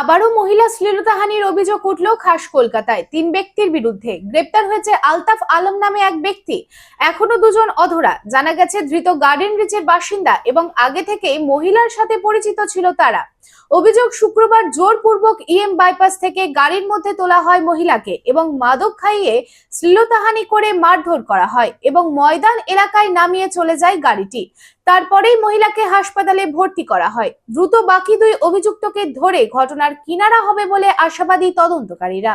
আবারও মহিলা শ্লীলতাহানির অভিযোগ উঠল খাস কলকাতায়। তিন ব্যক্তির বিরুদ্ধে গ্রেপ্তার হয়েছে আলতাফ আলম নামে এক ব্যক্তি। এখনও দুজন অধরা। জানা গেছে, ধৃত গার্ডেন রিচের বাসিন্দা এবং আগে থেকে মহিলার সাথে পরিচিত ছিল তারা। অভিযোগ শুক্রবার জোরপূর্বক ইএম বাইপাস থেকে গাড়ির মধ্যে তোলা হয় মহিলাকে এবং মাদক খাইয়ে শ্লীলতাহানি করে মারধর করা হয় এবং ময়দান এলাকায় নামিয়ে চলে যায় গাড়িটি। তারপরেই মহিলাকে হাসপাতালে ভর্তি করা হয়। দ্রুত বাকি দুই অভিযুক্তকে ধরে ঘটনার কিনারা হবে বলে আশাবাদী তদন্তকারীরা।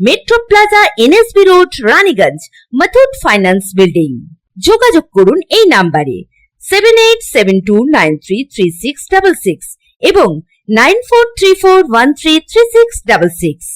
Metro plaza NSB road Raniganj Muthoot finance building যোগাযোগ করুন এই নাম্বারে seven eight seven two nine three three six double six এবং nine four three four one three three six double six